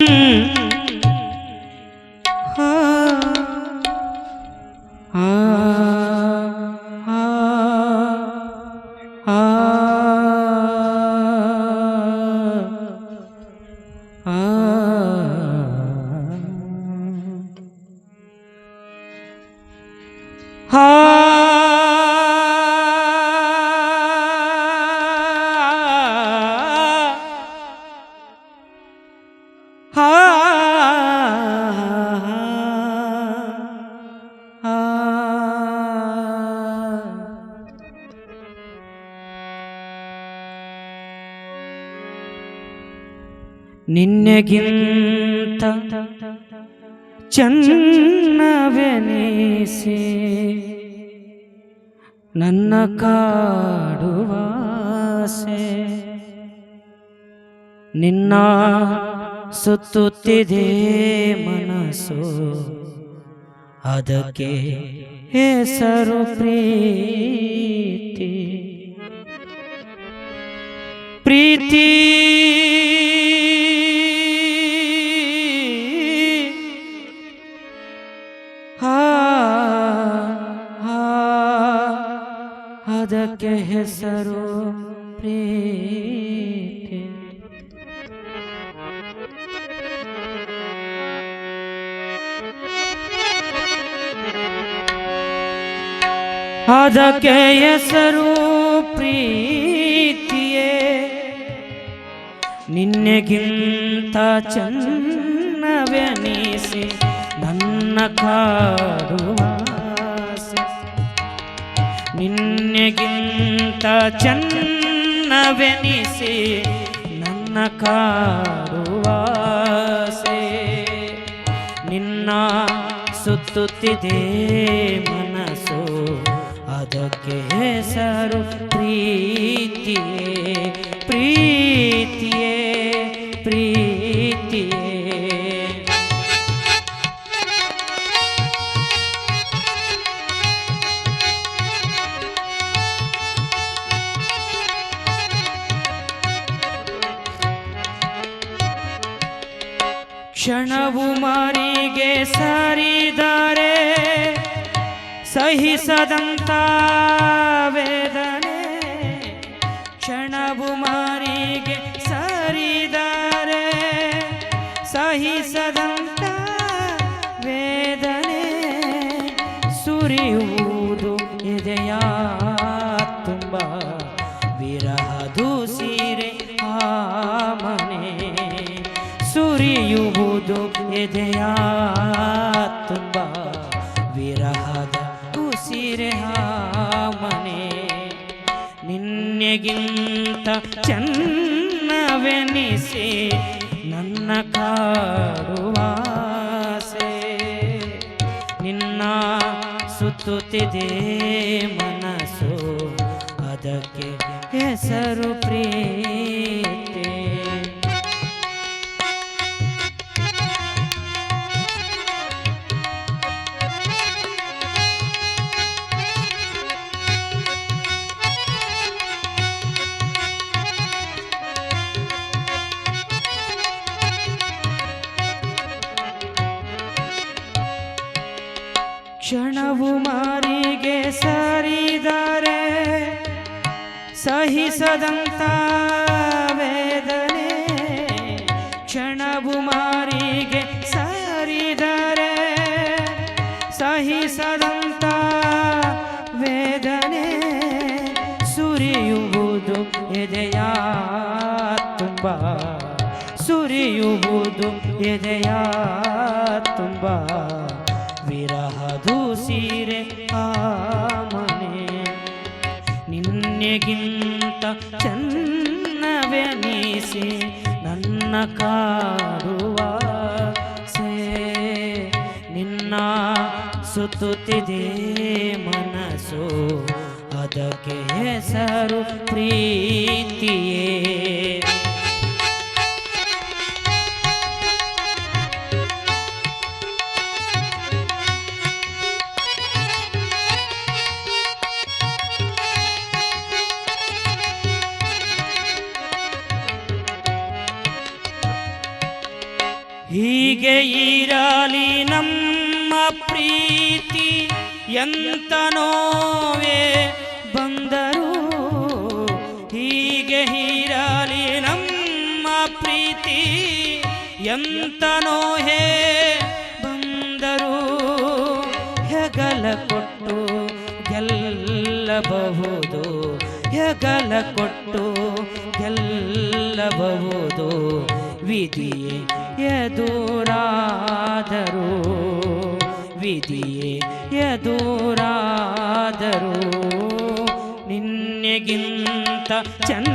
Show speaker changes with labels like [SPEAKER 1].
[SPEAKER 1] ಆ, ನಿನ್ನೆಗಿಂತ ಚನ್ನವೆನಿಸಿ ನನ್ನ ಕಾಡುವಾಸೆ ನಿನ್ನ ಸುತ್ತುತ್ತಿದೆ ಮನಸ್ಸು ಅದಕ್ಕೆ ಹೆಸರು ಪ್ರೀತಿ. ಪ್ರೀತಿ ಅದಕ್ಕೆ ಹೆಸರು ಪ್ರೀತಿ. ಅದಕ್ಕೆ ಹೆಸರು ಪ್ರೀತಿಯೇ. ನಿನ್ನೆಗಿಂತ ಚನ್ನವೆನಿಸಿ ನನ್ನ ಕಾಡುವಾಸೆ ನಿನ್ನೆಗಿಂತ ಚನ್ನವೆನಿಸಿ ನನ್ನ ಕಾಡುವಾಸೆ ನಿನ್ನ ಸುತ್ತುತ್ತಿದೆ ಮನಸ್ಸು ಅದಕ್ಕೆ ಹೆಸರು ಪ್ರೀತಿಯೇ. ಕ್ಷಣವು ಮಾರಿಗೆ ಸಾರಿದರೆ ಸಹಿಸದಂತ ವೇದನೆ. ಕ್ಷಣವು ಮಾರಿಗೆ ಸಾರಿದರೆ ಸಹಿಸದಂತ ವೇದನೆ. ಸುರಿಯುವುದು ಎದೆಯ ಎದೆಯ ತುಂಬ ವಿರಹದ ಉಸಿರೆ ಮನೆ. ನಿನ್ನೆಗಿಂತ ಚನ್ನವೆನಿಸಿ, ನನ್ನ ಕಾಡುವಾಸೆ ನಿನ್ನ ಸುತ್ತುತ್ತಿದೆ ಮನಸ್ಸು, ಅದಕ್ಕೆ ಹೆಸರು ಪ್ರೀತಿ ಕ್ಷಣವು ಮಾರಿಗೆ ಸರಿದರೆ ಸಹಿಸದಂತ ವೇದನೆ. ಕ್ಷಣವು ಮಾರಿಗೆ ಸರಿದರೆ ಸಹಿಸದಂತ ವೇದನೆ. ಸುರಿಯುವುದು ಎದೆಯ ತುಂಬ ಸುರಿಯುವುದು ಎದೆಯ ತುಂಬ ಸೀರೆ ಆ ಮನೆ. ನಿನ್ನೆಗಿಂತ ಚೆನ್ನವೆನಿಸಿ ನನ್ನ ಕಾಡುವ ಸೇ ನಿನ್ನ ಸುತ್ತುತ್ತಿದೆ ಮನಸ್ಸು ಅದಕ್ಕೆ ಹೆಸರು ಪ್ರೀತಿಯೇ. ಹೀಗೆ ಇರಲಿ ನಮ್ಮ ಪ್ರೀತಿ ಎಂತ ನೋವೇ ಬಂದರು ಹೀಗೆ ಇರಲಿ ನಮ್ಮ ಪ್ರೀತಿ ಎಂತ ನೋಹೇ ಬಂದರು ಹೆಗಲ ಕೊಟ್ಟು ಗೆಲ್ಲಬಹುದು, ಹೆಗಲ ಕೊಟ್ಟು ಗೆಲ್ಲಬಹುದು. ವಿಧಿಯೇ ಎದುರಾದರು ವಿಧಿಯೇ ಎದುರಾದರು ನಿನ್ನೆಗಿಂತ ಚಂದ